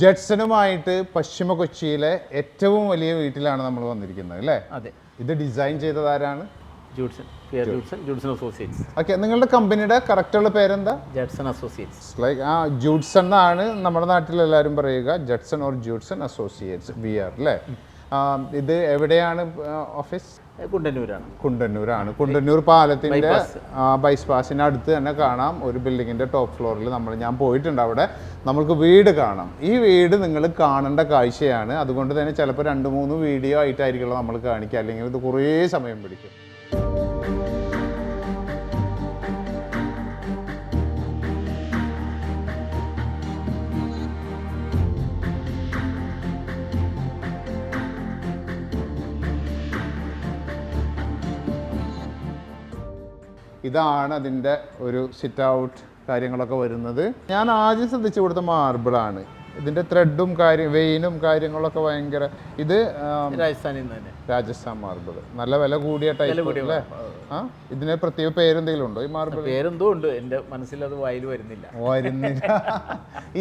ജഡ്സണുമായിട്ട് പശ്ചിമ കൊച്ചിയിലെ ഏറ്റവും വലിയ വീട്ടിലാണ് നമ്മൾ വന്നിരിക്കുന്നത് അല്ലേ? അതെ. ഇത് ഡിസൈൻ ചെയ്തതാരാണ് ജൂഡ്സൺ പിയർ ജൂഡ്സൺ. Judson associates. ഓക്കെ നിങ്ങളുടെ കമ്പനിയുടെ കറക്റ്റുള്ള പേരെന്താ? Judson associates. ലൈക്ക് ആ ജൂഡ്സൺ എന്നാണ് നമ്മുടെ നാട്ടിൽ എല്ലാവരും പറയുക Judson or Judson associates we are അല്ലേ? ഇത് എവിടെയാണ് ഓഫീസ്? കുണ്ടന്നൂരാണ്. കുണ്ടന്നൂരാണ്. കുണ്ടന്നൂർ പാലത്തിന്റെ ബൈസ് ബൈസ്പാസിന് അടുത്ത് തന്നെ കാണാം. ഒരു ബിൽഡിങ്ങിന്റെ ടോപ്പ് ഫ്ലോറിൽ നമ്മൾ ഞാൻ പോയിട്ടുണ്ട് അവിടെ. നമുക്ക് വീട് കാണാം. ഈ വീട് നിങ്ങൾ കാണേണ്ട കാഴ്ചയാണ്. അതുകൊണ്ട് തന്നെ ചിലപ്പോൾ രണ്ട് മൂന്ന് വീഡിയോ ആയിട്ടായിരിക്കുമല്ലോ നമ്മൾ കാണിക്കുക. അല്ലെങ്കിൽ ഇത് കുറേ സമയം പിടിക്കും. ഇതാണ് അതിന്റെ ഒരു സിറ്റ് ഔട്ട് കാര്യങ്ങളൊക്കെ വരുന്നത്. ഞാൻ ആദ്യം ശ്രദ്ധിച്ചു കൊടുത്ത മാർബിളാണ് ഇതിന്റെ ത്രെഡും കാര്യം വെയിനും കാര്യങ്ങളൊക്കെ ഭയങ്കര ഇത് രാജസ്ഥാനിൽ നിന്ന് തന്നെ. രാജസ്ഥാൻ മാർബിൾ നല്ല വില കൂടിയ ടൈപ്പ് അല്ലേ? ആ ഇതിന് പ്രത്യേക പേരെന്തെങ്കിലും ഉണ്ടോ ഈ മാർബിൾ പേരെന്തോ ഉണ്ട്. എന്റെ മനസ്സിൽ അത് വായിൽ വരുന്നില്ല. വരുന്നില്ല.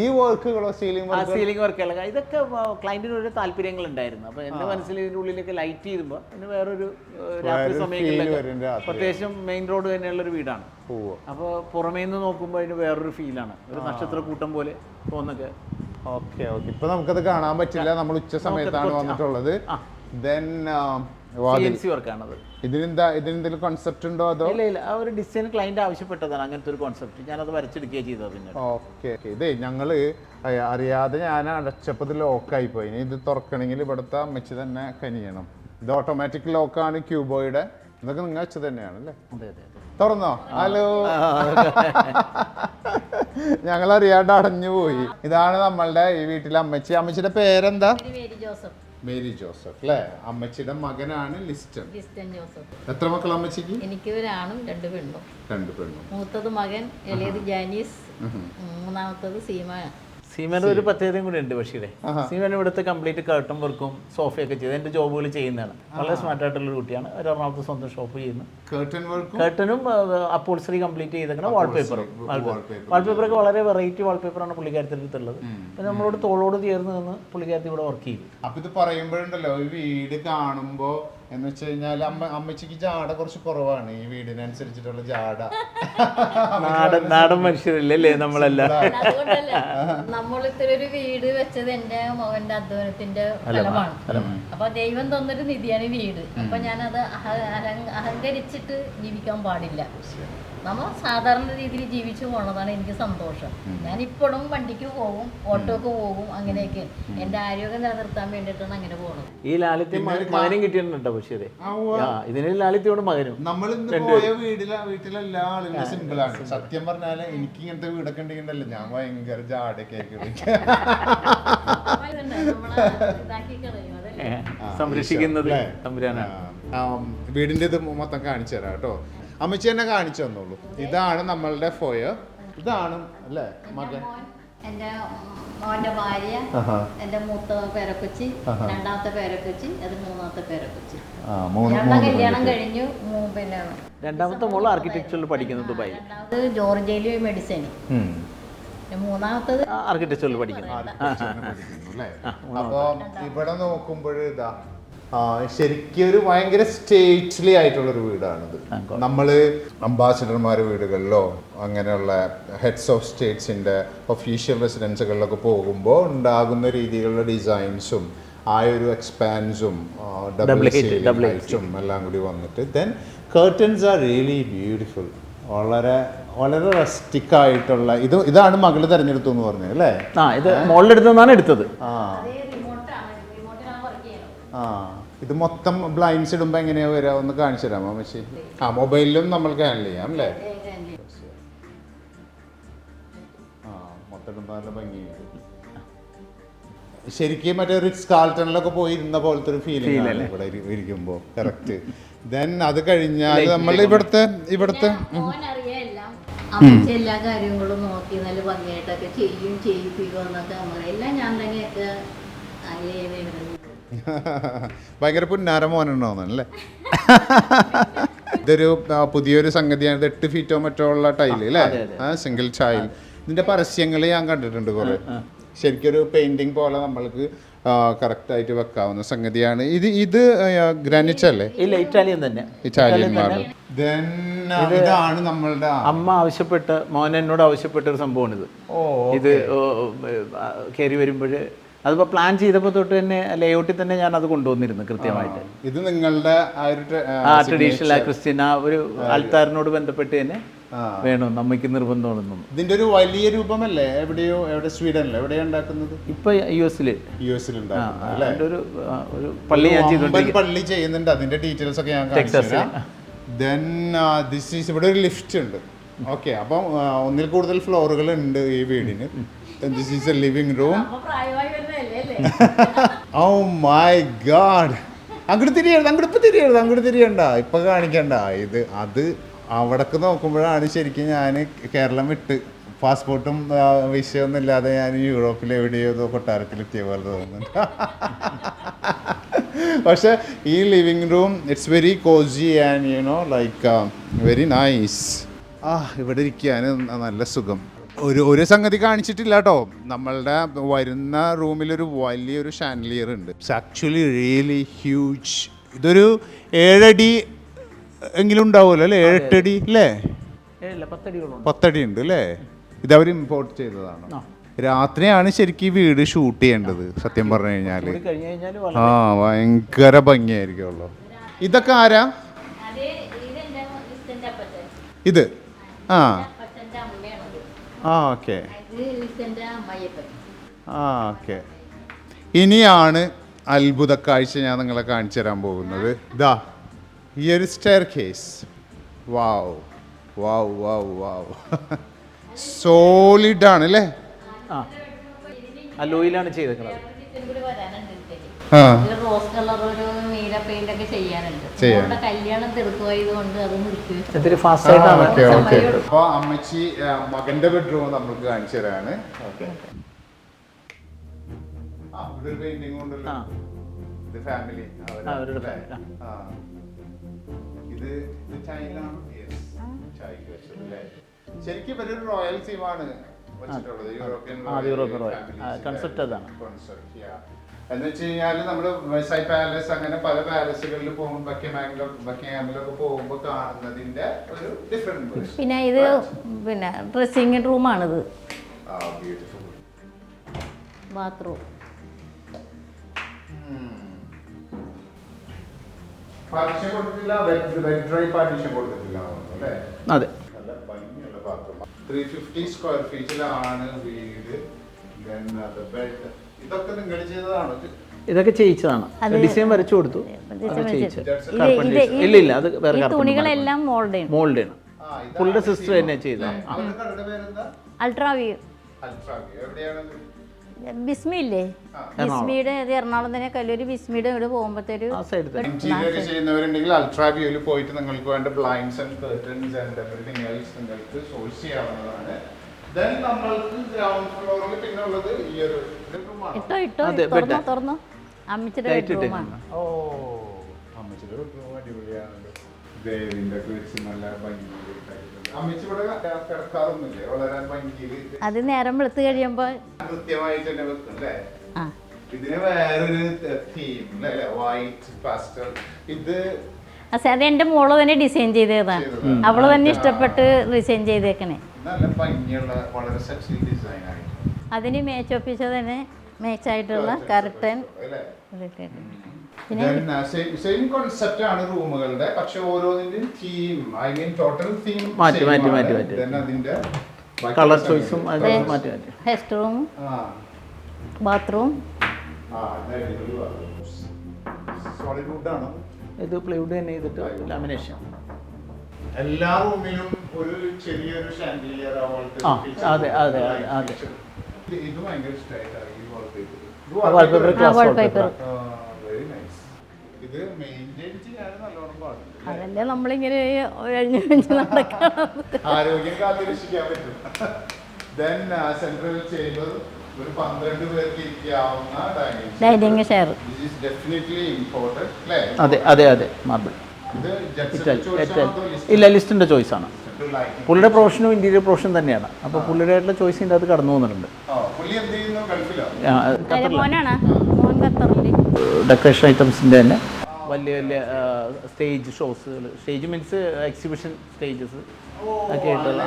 ഈ വർക്കുകളോ സീലിംഗ് സീലിംഗ് വർക്കുകളൊക്കെ ഇതൊക്കെ ക്ലൈന്റിന് ഒരു താല്പര്യങ്ങൾ ഉണ്ടായിരുന്നു അപ്പൊ എന്റെ മനസ്സിൽ ഇതിന്റെ ഉള്ളിലേക്ക് ലൈറ്റ് ചെയ്യുമ്പോൾ അതിന് വേറൊരു രാത്രി സമയങ്ങളിലൊക്കെ പ്രത്യേകിച്ചും മെയിൻ റോഡ് തന്നെയുള്ള ഒരു വീടാണ്. അപ്പൊ അപ്പോൾ പുറമേ നിന്ന് നോക്കുമ്പോൾ അതിന് വേറൊരു ഫീലാണ് ഒരു നക്ഷത്ര കൂട്ടം പോലെ തോന്നൊക്കെ ഓക്കെ ഓക്കെ. ഇപ്പൊ നമുക്കത് കാണാൻ പറ്റില്ല. നമ്മൾ ഉച്ച സമയത്താണ് വന്നിട്ടുള്ളത്. ദെൻ ഇതിനെന്താ ഇതിനെന്തെങ്കിലും കോൺസെപ്റ്റ് ഉണ്ടോ അതോ? ഇല്ല ഇല്ല. ആ ഒരു ഡിസൈൻ ക്ലയന്റ് ആവശ്യപ്പെട്ടതാണ് അങ്ങനത്തെ ഒരു കോൺസെപ്റ്റ് ഞാനത് വരച്ചെടുക്കുകയാണ് ചെയ്തത് പിന്നെ ഓക്കെ ഇതേ ഞങ്ങൾ അറിയാതെ ഞാൻ അടച്ചപ്പോൾ ഇത് ലോക്കായി പോയി ഇനി ഇത് തുറക്കണമെങ്കിൽ ഇവിടുത്തെ അമ്മച്ചി തന്നെ കനിയണം. ഇത് ഓട്ടോമാറ്റിക് ലോക്കാണ് ക്യൂബോയുടെ ഇതൊക്കെ നിങ്ങൾ വെച്ച് തന്നെയാണ് അല്ലേ അതെ അതെ അതെ. തുറന്നോ? ഹലോ? ഞങ്ങൾ അറിയാണ്ട് അടഞ്ഞു പോയി. ഇതാണ് നമ്മളുടെ ഈ വീട്ടിലെ അമ്മച്ചി. അമ്മച്ചിയുടെ പേരെന്താ? പേര് മേരി ജോസഫ്. മേരി ജോസഫ് അല്ലേ? അമ്മച്ചിയുടെ മകനാണ് ലിസ്റ്റൺ ജോസഫ്. എത്ര മക്കൾ അമ്മച്ചിക്ക്? എനിക്ക് ഒരാണും രണ്ട് പെണ്ണും. രണ്ട് പെണ്ണും. മൂത്തത് മകൻ എളിയത് ജാനീസ്. മൂന്നാമത്തത് സീമ. സീമന്റെ ഒരു പ്രത്യേകതയും കൂടി ഉണ്ട് ബഷീറെ. സീമൻ ഇവിടുത്തെ കംപ്ലീറ്റ് കർട്ടൺ വർക്കും സോഫയൊക്കെ ചെയ്ത് എന്റെ ജോബുകൾ ചെയ്യുന്നതാണ്. വളരെ സ്മാർട്ട് ആയിട്ടുള്ള ഒരു കുട്ടിയാണ്. ഒരു എറണാകുളത്ത് സ്വന്തം ഷോപ്പ് ചെയ്യുന്നു. കർട്ടൻ വർക്കും കർട്ടനും അപ്പോൾസറി കംപ്ലീറ്റ് ചെയ്തേക്കണം വാൾപേപ്പറും വാൾപേപ്പർ വാൾപേപ്പറൊക്കെ വളരെ വെറൈറ്റി വാൾപേപ്പറാണ് പുള്ളിക്കാരത്തിന്റെ അടുത്തുള്ളത് പിന്നെ നമ്മളോട് തോളോട് ചേർന്ന് നിന്ന് പുള്ളിക്കാരത്തി ഇവിടെ വർക്ക് ചെയ്യും. അപ്പൊ ഇത് പറയുമ്പോഴുണ്ടല്ലോ ഈ വീട് കാണുമ്പോ എന്ന് വെച്ച് കഴിഞ്ഞാൽ അമ്മ അമ്മച്ചിക്ക് ജാട കുറച്ച് കുറവാണ്. ഈ വീടിനനുസരിച്ചിട്ടുള്ള ജാട. നാടൻ നാടൻ മനുഷ്യരല്ലേ നമ്മളല്ല? അതുകൊണ്ടല്ല. ഇത്ര ഒരു വീട് വെച്ചത് എന്റെ മകന്റെ അധ്വാനത്തിന്റെ ഫലമാണ്. അപ്പൊ ദൈവം തന്നൊരു നിധിയാണ് ഈ വീട്. അപ്പൊ ഞാനത് അഹ- അഹങ്കരിച്ചിട്ട് ജീവിക്കാൻ പാടില്ല. നമ്മൾ സാധാരണ രീതിയിൽ ജീവിച്ചു പോണതാണ് എനിക്ക് സന്തോഷം. ഞാൻ ഇപ്പോഴും വണ്ടിക്ക് പോകും ഓട്ടോക്ക് പോകും അങ്ങനെയൊക്കെ. എന്റെ ആരോഗ്യം നിലനിർത്താൻ വേണ്ടിയിട്ടാണ് അങ്ങനെ പോണത്. ഈ ലാലിത്യം മകനും കിട്ടിയിട്ടുണ്ടോ പക്ഷേ ആ ഇതിന് ലാലിത്യോട് മകനും. നമ്മൾ ഇന്ന് പോയ വീടിലെ വീട്ടിലെ എല്ലാ ആളുകളും സിമ്പിൾ ആണ്. സത്യം പറഞ്ഞാൽ എനിക്ക് ഇങ്ങനത്തെ വീടൊക്കെ ഉണ്ടെങ്കിലല്ല ഞാൻ ഭയങ്കര ജാടൊക്കെ ആയിരിക്കും. സംരക്ഷിക്കുന്നത് തമ്പുരാനാണ്. വീടിന്റെ ഇത് മൊത്തം കാണിച്ചു തരാം കേട്ടോ. അമ്മച്ചി തന്നെ കാണിച്ചു തന്നോളൂ ഇതാണ് നമ്മളുടെ ഫോയർ ഇതാണ് അല്ലേ? മകൻ. എന്റെ എന്റെ മോന്റെ ഭാര്യ എന്റെ മൂത്ത പേരക്കൊച്ചി രണ്ടാമത്തെ പേരക്കൊച്ചി അത് മൂന്നാമത്തെ പേരക്കൊച്ചി. ആ മൂന്ന് രണ്ടാം കല്യാണം കഴിഞ്ഞു പിന്നെ രണ്ടാമത്തെ മോൾ ആർക്കിടെക്ചറിൽ പഠിക്കുന്നു ദുബായിൽ രണ്ടാമത് ജോർജിയയിൽ മെഡിസിൻ മൂന്നാമത്തത് ആർക്കിടെക്ചറിൽ പഠിക്കുന്നു. ആർക്കിടെക്ചറിന് പഠിക്കുന്നു, അല്ലേ? അപ്പൊ ഇവിടെ നോക്കുമ്പോൾ ഇതാ ശരിക്കും ഒരു ഭയങ്കര സ്റ്റേറ്റ്ലി ആയിട്ടുള്ള ഒരു വീടാണിത് നമ്മൾ അംബാസിഡർമാരുടെ വീടുകളിലോ അങ്ങനെയുള്ള ഹെഡ്സ് ഓഫ് സ്റ്റേറ്റ്സിന്റെ ഒഫീഷ്യൽ റെസിഡൻസുകളിലൊക്കെ പോകുമ്പോൾ ഉണ്ടാകുന്ന രീതിയിലുള്ള ഡിസൈൻസും ആ ഒരു എക്സ്പാൻസും. ഹൈറ്റും എല്ലാം കൂടി വന്നിട്ട് then curtains are really beautiful വളരെ വളരെ റെസ്റ്റിക് ആയിട്ടുള്ള ഇത് ഇതാണ് മകൾ തെരഞ്ഞെടുത്തു എന്ന് പറഞ്ഞത് അല്ലേ? ആ ഇത് നിന്നാണ് എടുത്തത്. ആ. ആ. ഇത് മൊത്തം ബ്ലൈൻഡ്സ് ഇടുമ്പോൾ എങ്ങനെയാ വരിക ഒന്ന് കാണിച്ചു തരാമോ മച്ചി ആ മൊബൈലിലും നമ്മൾക്ക് ഹാൻഡിൽ ചെയ്യാം അല്ലേ? ആ മൊത്തം ഇടുമ്പോൾ നല്ല ഭംഗിയുണ്ട് ശരിക്കും മറ്റേ റിക്സ് കാൾട്ടണിലൊക്കെ പോയി ഇരുന്ന പോലത്തെ ഒരു ഫീലിംഗ് ആണ് ഇവിടെ ഇരിക്കുമ്പോൾ ഇരിക്കുമ്പോ. കറക്റ്റ് ദെൻ അത് കഴിഞ്ഞാൽ നമ്മൾ ഇവിടുത്തെ ഇവിടുത്തെ എല്ലാ. കാര്യങ്ങളും നോക്കി നല്ല ഭംഗിയായിട്ടൊക്കെ ചെയ്യും ചെയ്യിപ്പിക്കും എന്നൊക്കെ നമ്മൾ എല്ലാം ഞാൻ തന്നെയൊക്കെ ഭയങ്കര പുന്നാര മോനുണ്ടോന്നല്ലേ ഇതൊരു പുതിയൊരു സംഗതിയാണ്. ഇത് എട്ട് ഫീറ്റോ മറ്റോ ഉള്ള ടൈൽ അല്ലേ ആ സിംഗിൾ ചൈൽ ഇതിന്റെ പരസ്യങ്ങൾ ഞാൻ കണ്ടിട്ടുണ്ട് കുറെ. ശരിക്കൊരു പെയിന്റിംഗ് പോലെ നമ്മൾക്ക് കറക്റ്റ് ആയിട്ട് വെക്കാവുന്ന സംഗതിയാണ്. ഇത് ഇത് ഗ്രാനിച്ച് അല്ലേ? ഇല്ല ഇറ്റാലിയൻ തന്നെ. ഇറ്റാലിയൻ ഇതാണ് നമ്മളുടെ അമ്മ ആവശ്യപ്പെട്ട് മോൻ എന്നോട് ആവശ്യപ്പെട്ട ഒരു സംഭവമാണിത്. ഓ ഇത് കയറി വരുമ്പോൾ അതിപ്പോൾ പ്ലാൻ ചെയ്തപ്പോൾ തൊട്ട് തന്നെ ലേഔട്ടിൽ തന്നെ ഞാൻ അത് കൊണ്ടുവന്നിരുന്നു കൃത്യമായിട്ട്. ഇത് നിങ്ങളുടെ ആ ട്രഡീഷണൽ ക്രിസ്ത്യൻ ആ ഒരു ആൾത്താരനോട് ബന്ധപ്പെട്ട് തന്നെ വേണോ നമ്മയ്ക്ക് നിർബന്ധമാണെന്നു. ഇതിന്റെ ഒരു വലിയ രൂപമല്ലേ? എവിടെയോ എവിടെ? സ്വീഡനിലോ? എവിടെയാ ഉണ്ടാക്കുന്നത്? ഇപ്പൊ യു എസിൽ യു എസിൽ ഒരു ഒരു പള്ളി ഞാൻ ചെയ്തിട്ടുണ്ട് പള്ളി ചെയ്യുന്നുണ്ട്. അതിന്റെ ഡീറ്റെയിൽസ് ഒക്കെ ഞാൻ കാണിച്ചു ദെൻ ദിസ് ഈസ് ഇവിടെ ഒരു ലിഫ്റ്റ് ഉണ്ട്. ഓക്കെ അപ്പം ഒന്നിൽ കൂടുതൽ ഫ്ലോറുകൾ ഉണ്ട് ഈ വീടിന്. This this is a living room. oh my god അങ്ങോട്ട് തിരിയരുത് അങ്ങോട്ട് ഇപ്പം തിരിയരുത് അങ്ങോട്ട് തിരിയണ്ട. ഇപ്പൊ കാണിക്കണ്ട. ഇത് അത് അവിടക്ക് നോക്കുമ്പോഴാണ് ശരിക്കും ഞാൻ കേരളം വിട്ട് പാസ്പോർട്ടും വിഷയമൊന്നും ഇല്ലാതെ ഞാൻ യൂറോപ്പിൽ എവിടെയോ കൊട്ടാരത്തിലെത്തിയ പോലെ തോന്നുന്നുണ്ട്. പക്ഷെ ഈ living room it's very cozy and you know like very nice ആ ഇവിടെ ഇരിക്കാൻ നല്ല സുഖം. ഒരു ഒരു സംഗതി കാണിച്ചിട്ടില്ല കേട്ടോ നമ്മളുടെ വരുന്ന റൂമിലൊരു വലിയൊരു ഷാൻലിയർ ഉണ്ട്. ഇറ്റ്സ് ആക്ച്വലി റിയലി ഹ്യൂജ് ഇതൊരു ഏഴടി എങ്കിലും ഉണ്ടാവുമല്ലോ അല്ലേ? ഏഴെട്ടടി അല്ലേ? പത്തടി ഉണ്ട്. അല്ലേ? അവർ ഇമ്പോർട്ട് ചെയ്തതാണ്. രാത്രിയാണ് ശരിക്കും ഈ വീട് ഷൂട്ട് ചെയ്യേണ്ടത് സത്യം പറഞ്ഞു കഴിഞ്ഞാൽ കഴിഞ്ഞു കഴിഞ്ഞാൽ ആ ഭയങ്കര ഭംഗിയായിരിക്കുമല്ലോ. ഇതൊക്കെ ആരാ? ഇത്. ആ. ആ ഓക്കെ. ആ ഓക്കെ. ഇനിയാണ് അത്ഭുത കാഴ്ച ഞാൻ നിങ്ങളെ കാണിച്ചു തരാൻ പോകുന്നത്. ഇതാ ഈ ഒരു staircase wow wow wow wow solid ആണ് അല്ലേ ആ അലോയിലാണ് ചെയ്തേക്കുന്നത് റോസ് കളർ ഒരു നീല പെയിന്റ് ഒക്കെ ചെയ്യാനുണ്ട്. കല്യാണം അത് നിർത്തി അമ്മച്ചി മകന്റെ ബെഡ്റൂം നമുക്ക് കാണിച്ചു തരാണ്. പെയിന്റിംഗ് ഉണ്ടല്ലോ. ഇത് ഫാമിലി അവരുടെ. ഇത് ഇത് ചൈനയാണ്. Yes. ചായക്ക് വെച്ചത് അല്ലേ? ശരിക്കും ഇവരൊരു റോയൽ സീമാണ് വെച്ചിട്ടുള്ളത്. യൂറോപ്യൻ ആ, യൂറോപ്യൻ. കൺസെപ്റ്റ് അതാണ്. കോൺസെപ്റ്റ് എന്ന് വെച്ച് കഴിഞ്ഞാൽ നമ്മൾ വെസൈ പാലസ് അങ്ങനെ പല പാലസുകളിൽ പോകുമ്പോൾ ബക്കിംഗ്ഹാമിലൊക്കെ ബക്കിംഗ്ഹാമിലൊക്കെ പോകുമ്പോൾ കാണുന്നതിന്റെ ഒരു ഡിഫറെന്റ് പിന്നെ ഇത് പിന്നെ ഡ്രസ്സിംഗ് റൂമാണിത് ബ്യൂട്ടിഫുൾ ബാത്റൂം പാർട്ടീഷൻ കൊടുത്തിട്ടില്ല ഡ്രൈ പാർട്ടീഷൻ കൊടുത്തിട്ടില്ല അല്ലേ? അതെ. നല്ല ഭംഗിയുള്ള ബാത്റൂം ത്രീ ഫിഫ്റ്റി സ്ക്വയർ ഫീറ്റിലാണ് വീട്. Bed. ഇതൊക്കെ ചെയ്യിച്ചതാണ്. ഡിസൈൻ വരച്ചു കൊടുത്തു. ഇല്ല ഇല്ല അത് വേറെ ഈ തുണികളെല്ലാം മോൾഡ് മോൾഡ് ആണ് പുള്ളിയുടെ സിസ്റ്റർ. തന്നെ ചെയ്ത? അൾട്രാവ്യൂ? ബിസ്മി ഇല്ലേ. ബിസ്മിയുടെ എറണാകുളം തന്നെ കല്ലൂര് ബിസ്മിയുടെ ഇവിടെ പോകുമ്പോഴത്തേരു ചെയ്യുന്നവരുണ്ടെങ്കിൽ അൾട്രാവ്യൂവിൽ പോയിട്ട് നിങ്ങൾക്ക് വേണ്ട blinds and curtains and everything else നിങ്ങൾക്ക് സോഴ്സ് ചെയ്യാവുന്നതാണ്. ദെൻ നമ്മൾക്ക് ഗ്രൗണ്ട് ഫ്ലോറിൽ പിന്നെ ഉള്ളത് ഈ ഒരു റൂമാണ് ഇട്ടോ ഇട്ടോ അതെ, തുറന്നോ bed. തുറന്നോ അമ്മച്ചിയുടെ ലൈറ്റ് ബെഡ്റൂമാണ് ഇട്ടേക്കുന്നു ഓ അമ്മച്ചിയുടെ ബെഡ്റൂം അടിപൊളിയാണല്ലോ. ദേവിന്റെ ഒക്കെ വെച്ച് നല്ല ഭംഗിയിൽ ഇട്ടായിട്ടുണ്ട്. അമ്മച്ചി ഇവിടെ ക- കിടക്കാറൊന്നുമില്ലേ? വളരെ ഭംഗിയിൽ അത് നേരം വെളുത്ത് കഴിയുമ്പോ കൃത്യമായിട്ട് തന്നെ വെക്കും അല്ലേ? ആ. ഇതിന് വേറൊരു തീം അല്ലേ? വൈറ്റ് പാസ്റ്റൽ ഇത് അസേ അത് എന്റെ മോൾ തന്നെ ഡിസൈൻ ചെയ്തതാണ്. അവൾ തന്നെ ഇഷ്ടപ്പെട്ട് ഡിസൈൻ ചെയ്തേക്കണേ. അതിന് മേച്ച് ഓഫീസ് തന്നെ മേച്ചായിട്ടുള്ള കർട്ടൻ സെയിം കോൺസെപ്റ്റ് ആണ് റൂമുകളുടെ പക്ഷെ ഓരോന്നിന്റെയും theme I mean total theme മാറ്റി, മാറ്റി, മാറ്റി, മാറ്റി. അതിന്റെ കളർ. ചോയ്സും മാറ്റി മാറ്റി. ഗസ്റ്റ് റൂം ആ ബാത്റൂം ആ സോളിഡ് വുഡ് ആണ്? ഇത് പ്ലൈവുഡ് തന്നെ ചെയ്തിട്ട് ലാമിനേഷൻ. എല്ലാ റൂമിലും ഒരു ചെറിയൊരു ഷാൻഡിലിയർ ആ, അതെ, അതെ, അതെ, അതെ. ഇത് ഭയങ്കര ഇഷ്ടമായിട്ടാണ് ഈ wallpaper glass wallpaper. wallpaper. Very nice ഇത് മെയിന്റെയിൻ ചെയ്യാൻ നല്ലോണം പാടുണ്ട് അതല്ലേ നമ്മളിങ്ങനെ കഴിഞ്ഞു കഴിഞ്ഞ് നടക്കണം ആരോഗ്യം കാത്തിരക്ഷിക്കാൻ പറ്റും. ദെൻ സെൻട്രൽ ചേംബർ ഒരു പന്ത്രണ്ട് പേർക്ക് ഇരിക്കാവുന്ന ഡൈനിങ് അല്ലേ അതെ അതെ അതെ. മാർബിൾ ഇല്ല ലിസ്റ്റിന്റെ ചോയ്സ് ആണ്. പുള്ളിയുടെ പ്രൊഫഷനും ഇന്റീരിയർ പ്രൊഫഷൻ തന്നെയാണ്. അപ്പോൾ പുള്ളിയുടെയായിട്ടുള്ള ചോയ്സ് ഇതിന്റെ അത് കടന്നു ഖത്തറിൽ. ഡെക്കറേഷൻ ഐറ്റംസിന്റെ തന്നെ. വലിയ വലിയ stage shows stage means exhibition stages ഒക്കെ ആയിട്ടുള്ള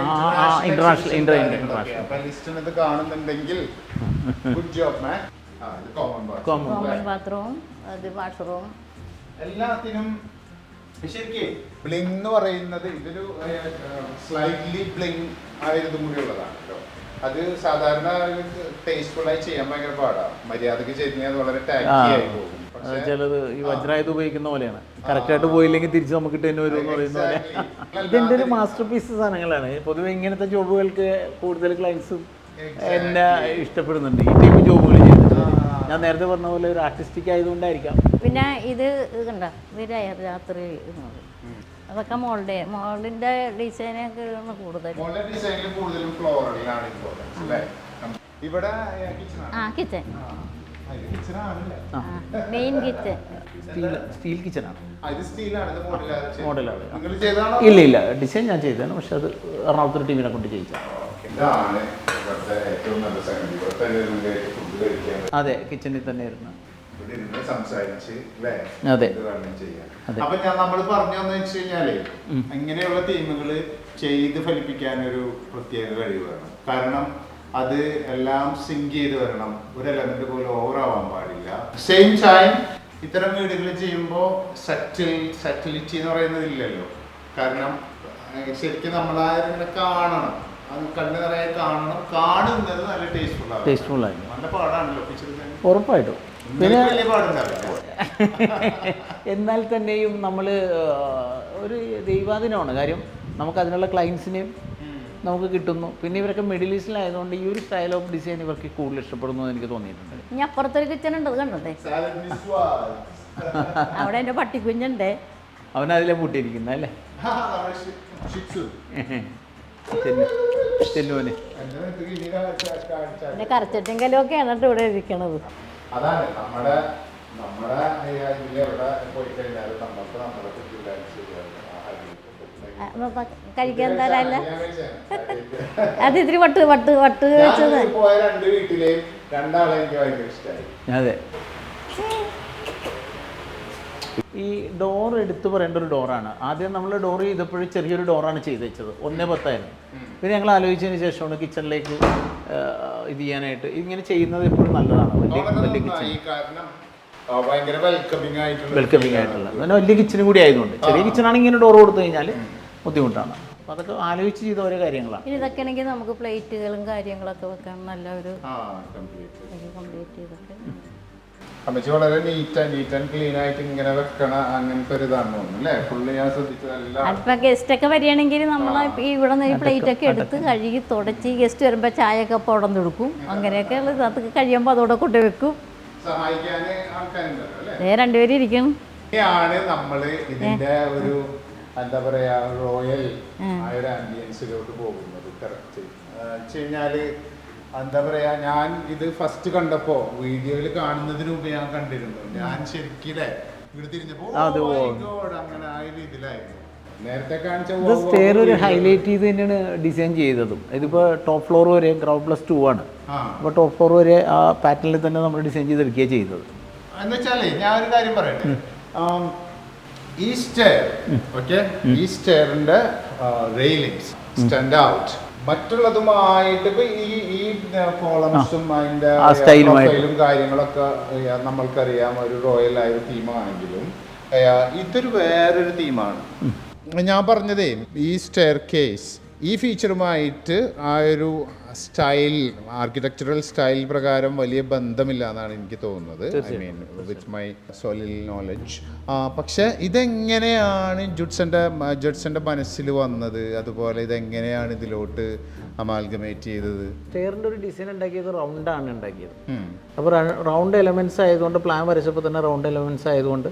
ഇന്റർനാഷണൽ ഇന്റർ ഇന്റർനാഷണൽ കാണുന്നുണ്ടെങ്കിൽ good job man common bathroom അത് വാഷ്റൂം എല്ലാത്തിനും ശരിക്കും ബ്ലിങ് എന്ന് പറയുന്നത് ഇതൊരു സ്ലൈറ്റ്ലി ബ്ലിങ് ആയതും കൂടി ഉള്ളതാണ് കേട്ടോ അത് സാധാരണ ടേസ്റ്റ്ഫുള്ളായി ആയി ചെയ്യാൻ ഭയങ്കര പാടാണ് മര്യാദയ്ക്ക് ചെയ്താൽ വളരെ ടാക്കി ആയി പോകും. ചിലത് ഈ വജ്രായത് ഉപയോഗിക്കുന്ന പോലെയാണ്. കറക്റ്റായിട്ട് പോയില്ലെങ്കിൽ തിരിച്ച് നമുക്ക് തന്നെ വരും എന്ന് പറയുന്ന പോലെ. Exactly. ഒരു മാസ്റ്റർ പീസ് സാധനങ്ങളാണ്. പൊതുവെ ഇങ്ങനത്തെ ജോബുകൾക്ക് കൂടുതൽ ക്ലയൻസും എന്നെ ഇഷ്ടപ്പെടുന്നുണ്ട്. ഈ ടൈപ്പ് ജോബുകൾ ചെയ്തിട്ട് ഞാൻ നേരത്തെ പറഞ്ഞ പോലെ ഒരു ആർട്ടിസ്റ്റിക് ആയതുകൊണ്ടായിരിക്കാം. പിന്നെ ഇത് കണ്ട? ഇത് രാത്രി. അതൊക്കെ മോളുടെ മോളിന്റെ ഡിസൈനൊക്കെ ആണ് കൂടുതൽ ഡിസൈനിൽ കൂടുതലും ഫ്ലോറലാണ് ഇമ്പോർട്ടൻസ് അല്ലേ? ഇവിടെ ആ kitchen main kitchen steel steel കിച്ചണാണ് മോഡലാണ് ഇല്ല ഇല്ല ഡിസൈൻ ഞാൻ ചെയ്തതാണ് പക്ഷെ അത് എറണാകുളത്തൊരു ടീമിനെ കൊണ്ട് ചെയ്യിച്ചാണ് അതെ കിച്ചണിൽ തന്നെ ഇരുന്ന് സംസാരിച്ച് അതെ. അപ്പൊ ഞാൻ നമ്മൾ പറഞ്ഞതെന്ന് വെച്ച് കഴിഞ്ഞാലേ ഇങ്ങനെയുള്ള തീമുകൾ ചെയ്ത് ഫലിപ്പിക്കാൻ ഒരു പ്രത്യേക കഴിവാണ്. കാരണം അത് എല്ലാം സിങ്ക് ചെയ്ത് വരണം. ഒരു എലമെന്റ് പോലും ഓവർ ആവാൻ പാടില്ല. സെയിം ടൈം ഇത്തരം വീടുകൾ ചെയ്യുമ്പോൾ സെറ്റിൽ സെറ്റിലിറ്റി എന്ന് പറയുന്നത് ഇല്ലല്ലോ. കാരണം ശരിക്കും നമ്മളായിരുന്നെ കാണണം. അത് കണ്ണു നിറയെ കാണണം. കാണുന്നത് നല്ല ടേസ്റ്റ്ഫുൾ ആണ്. ടേസ്റ്റ്ഫുൾ ആയിരുന്നു നല്ല പാടാണല്ലോ പിക്ചർ ഉറപ്പായിട്ടും. പിന്നെ എന്നാൽ തന്നെയും നമ്മൾ ഒരു ദൈവാധീനമാണ്. കാര്യം നമുക്ക് അതിനുള്ള ക്ലയൻസിനെയും നമുക്ക് കിട്ടുന്നു. പിന്നെ ഇവരൊക്കെ മിഡിൽ ഈസ്റ്റിലായതുകൊണ്ട് ഈ ഒരു സ്റ്റൈൽ ഓഫ് ഡിസൈൻ ഇവർക്ക് കൂടുതൽ ഇഷ്ടപ്പെടുന്നു എന്ന് എനിക്ക് തോന്നിയിട്ടുണ്ട്. ഇനി അപ്പുറത്തൊരു കിച്ചൺ ഉണ്ട് അത് കണ്ടേ. അവിടെ എന്റെ പട്ടിക്കുഞ്ഞുണ്ട്. അവൻ അതിലെ പൂട്ടിയിരിക്കുന്ന അല്ലേ? ചെല്ലുവന് എന്റെ അടുത്തേക്ക് ഇനി കാ- കാ- കാണിച്ചാ മതി. എന്റെ കേട്ടോ ഇവിടെ ഇരിക്കണത്. അതാണ് നമ്മുടെ നമ്മുടെ ഈ ഇതിൽ എവിടെ പോയി കഴിഞ്ഞാലും നമുക്ക് നമ്മളെ കുട്ടികളെ ശരിയാവില്ല. ആ, ആ, അടിപൊളി. അപ്പൊ കഴിക്കാൻ തരാല്ല. അത് ഇത്തിരി വട്ട് വട്ട് വട്ട് വെച്ചത് അതെ. ഈ ഡോർ എടുത്തു പറയേണ്ട ഒരു ഡോറാണ്. ആദ്യം നമ്മൾ ഡോർ ചെയ്തപ്പോഴും ചെറിയൊരു ഡോറാണ് ചെയ്ത് വെച്ചത് ഒന്നേ പത്തായിരുന്നു. പിന്നെ ഞങ്ങൾ ആലോചിച്ചതിന് ശേഷമാണ് കിച്ചണിലേക്ക് ഇത് ചെയ്യാനായിട്ട്. ഇങ്ങനെ ചെയ്യുന്നത് എപ്പോഴും നല്ലതാണ്. വലിയ വലിയ കിച്ചൺ. വെൽക്കമിങ് ആയിട്ടുള്ള വെൽക്കമിങ് ആയിട്ടുള്ള. പിന്നെ വലിയ കിച്ചൺ കൂടി ആയതുകൊണ്ട്. ചെറിയ കിച്ചണാണെങ്കിൽ ഇങ്ങനെ ഡോർ കൊടുത്തു കഴിഞ്ഞാൽ ബുദ്ധിമുട്ടാണ്. അപ്പോൾ അതൊക്കെ ആലോചിച്ച് ചെയ്ത ഓരോ കാര്യങ്ങളാണ്. ഇനി ഇതൊക്കെ ആണെങ്കിൽ നമുക്ക് പ്ലേറ്റുകളും കാര്യങ്ങളൊക്കെ വെക്കാൻ നല്ല ഒരു ആ കംപ്ലീറ്റ് കംപ്ലീറ്റ് ചെയ്തൊക്കെ അമ്മച്ചി വളരെ നീറ്റ് നീറ്റ് ആൻഡ് ക്ലീൻ ആയിട്ട് ഇങ്ങനെ വെക്കണ അങ്ങനത്തെ ഒരു ഇതാണ് അല്ലേ? ഫുള്ള് ഞാൻ ശ്രദ്ധിച്ചതല്ല. ഗസ്റ്റ് ഒക്കെ വരികയാണെങ്കിൽ നമ്മൾ ഇവിടെ നിന്ന് പ്ലേറ്റ് ഒക്കെ എടുത്ത് കഴുകി തുടച്ച് ഗസ്റ്റ് വരുമ്പോൾ ചായ ഒക്കെ അപ്പോൾ അവിടെ കൊടുക്കും അങ്ങനെയൊക്കെ അത് കഴിയുമ്പോൾ അതോടെ കൊണ്ട് വെക്കും. സഹായിക്കാൻ ആൾക്കാരുണ്ടല്ലോ രണ്ടുപേരും ഇരിക്കണം ആണ് നമ്മൾ ഇതിന്റെ ഒരു എന്താ പറയാ റോയൽ ആയ ഒരു ആംബിയൻസിലോട്ട് പോകുന്നത് കറക്റ്റ് വെച്ച് കഴിഞ്ഞാൽ എന്താ പറയാ ഞാൻ ഇത് ഫസ്റ്റ് കണ്ടപ്പോ വീഡിയോയിൽ കാണുന്നതിന് മുമ്പ് ഞാൻ കണ്ടിരുന്നു. ഞാൻ ശരിക്കില്ലേ ഇവിടെ തിരിഞ്ഞപ്പോ "Oh അങ്ങനെ ആ ഇത് സ്റ്റെയർ ഒരു ഹൈലൈറ്റ് ചെയ്ത് തന്നെയാണ് ഡിസൈൻ ചെയ്തതും. ഇതിപ്പോൾ ടോപ്പ് ഫ്ലോർ വരെ ഗ്രൗണ്ട് പ്ലസ് ടു ആണ്. ആ. അപ്പോൾ ടോപ്പ് ഫ്ലോർ വരെ ആ പാറ്റേണിൽ തന്നെ നമ്മൾ ഡിസൈൻ ചെയ്തെടുക്കുകയാണ് ചെയ്തത്. എന്നുവെച്ചാലേ ഞാൻ ഒരു കാര്യം പറയട്ടെ? ഈ സ്റ്റെയർ ഓക്കെ? ഈ സ്റ്റെയറിന്റെ റെയിലിങ്സ് സ്റ്റാൻഡ് ഔട്ട് മറ്റുള്ളതുമായിട്ട് ഇപ്പൊ ഈ ഈ കോളംസും അതിന്റെ. പ്രൊഫൈലും കാര്യങ്ങളൊക്കെ നമ്മൾക്കറിയാം. ഒരു റോയൽ ആയ ഒരു തീമാണെങ്കിലും ഇതൊരു വേറൊരു തീമാണ് ഞാൻ പറഞ്ഞതേ ഈ സ്റ്റെയർ കേസ് ഈ ഫീച്ചറുമായിട്ട് ആ ഒരു സ്റ്റൈൽ ആർക്കിടെക്ചറൽ സ്റ്റൈൽ പ്രകാരം വലിയ ബന്ധമില്ല എന്നാണ് എനിക്ക് തോന്നുന്നത്. ഐ മീൻ വിത്ത് മൈ സോലിൽ നോളജ് പക്ഷെ ഇതെങ്ങനെയാണ് ജുഡ്സന്റെ ജഡ്സന്റെ മനസ്സിൽ വന്നത്? അതുപോലെ ഇതെങ്ങനെയാണ് ഇതിലോട്ട് അമാൽഗമേറ്റ് ചെയ്തത്? സ്റ്റെയറിന്റെ ഒരു ഡിസൈൻ ഉണ്ടാക്കിയത് റൗണ്ടാണ് ഉണ്ടാക്കിയത്. അപ്പോൾ റൗണ്ട് എലമെന്റ്സ് ആയതുകൊണ്ട് പ്ലാൻ വരച്ചപ്പോൾ തന്നെ റൗണ്ട് എലമെന്റ്സ് ആയതുകൊണ്ട്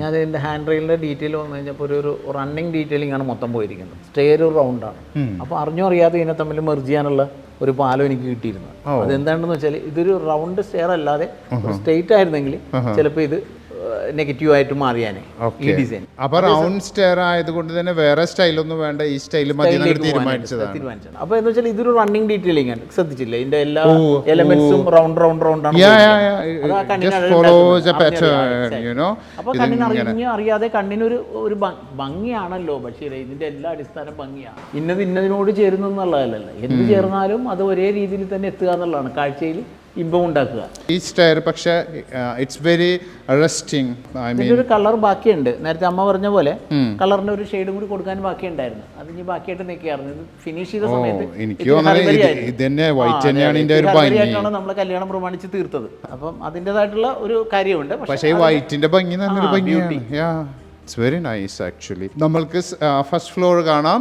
ഞാൻ അതിന്റെ ഹാൻഡ് റെയിലിന്റെ ഡീറ്റെയിൽ വന്നു കഴിഞ്ഞപ്പോൾ ഒരു റണ്ണിങ് ഡീറ്റെയിലിംഗ് ആണ് മൊത്തം പോയിരിക്കുന്നത്. സ്റ്റെയർ ഒരു റൗണ്ടാണ് അപ്പോൾ അറിഞ്ഞോ അറിയാതെ ഇതിനെ തമ്മിൽ മെർജ് ചെയ്യാനുള്ള ഒരു പാലം എനിക്ക് കിട്ടിയിരുന്നു അതെന്താണെന്ന് വെച്ചാൽ ഇതൊരു റൗണ്ട് സ്റ്റെയർ അല്ലാതെ സ്ട്രെയിറ്റ് ആയിരുന്നെങ്കിൽ ചിലപ്പോൾ ഇത് നെഗറ്റീവ് ആയിട്ട് മാറിയാനെ ഈ ഡിസൈൻ അപ്പൊ റൗണ്ട് സ്റ്റെയർ ആയതുകൊണ്ട് തന്നെ വേറെ സ്റ്റൈലൊന്നും വേണ്ട ഈ സ്റ്റൈൽ മതി തീരുമാനിച്ചതാണ്. അപ്പൊ എന്ന് വെച്ചാൽ ഇതൊരു റണ്ണിങ് ഡീറ്റെയിലിംഗ് ആണ്. ശ്രദ്ധിച്ചില്ലേ? ഇതിന്റെ എല്ലാ എലമെന്റ്സും റൗണ്ട് റൗണ്ട് റൗണ്ട് ആണ് കണ്ണിന്. അപ്പൊ അറിയാതെ കണ്ണിനൊരു ഒരു ഭംഗിയാണല്ലോ. പക്ഷേ ഇതിന്റെ എല്ലാ അടിസ്ഥാനം ഭംഗിയാണ്. ഇന്നത് ഇന്നതിനോട് ചേരുന്നു എന്നുള്ളതല്ലല്ലോ. എന്ത് ചേർന്നാലും അത് ഒരേ രീതിയിൽ തന്നെ എത്തുക എന്നുള്ളതാണ്. കാഴ്ചയിൽ ഇമ്പം ഉണ്ടാക്കുക ഈ സ്റ്റെയർ പക്ഷേ ഇറ്റ്സ് വെരി റെസ്റ്റിംഗ് ഇതിന്റെ ഒരു കളർ ബാക്കിയുണ്ട്. നേരത്തെ അമ്മ പറഞ്ഞ പോലെ കളറിന്റെ ഒരു ഷെയ്ഡും കൂടി കൊടുക്കാൻ ബാക്കിയുണ്ടായിരുന്നു. അത് ഇനി ബാക്കിയായിട്ട് നിൽക്കുകയായിരുന്നു. ഇത് ഫിനിഷ് ചെയ്ത സമയത്ത് എനിക്ക് ഭംഗി. കല്യാണം പ്രമാണിച്ച് തീർത്തത്. അപ്പം അതിന്റെതായിട്ടുള്ള ഒരു കാര്യമുണ്ട്. പക്ഷേ വൈറ്റിന്റെ ഭംഗി നല്ലൊരു ഭംഗിയാണ്. ഇറ്റ്സ് വെരി നൈസ് ആക്ച്വലി നമ്മൾക്ക് ഫസ്റ്റ് ഫ്ലോർ കാണാം.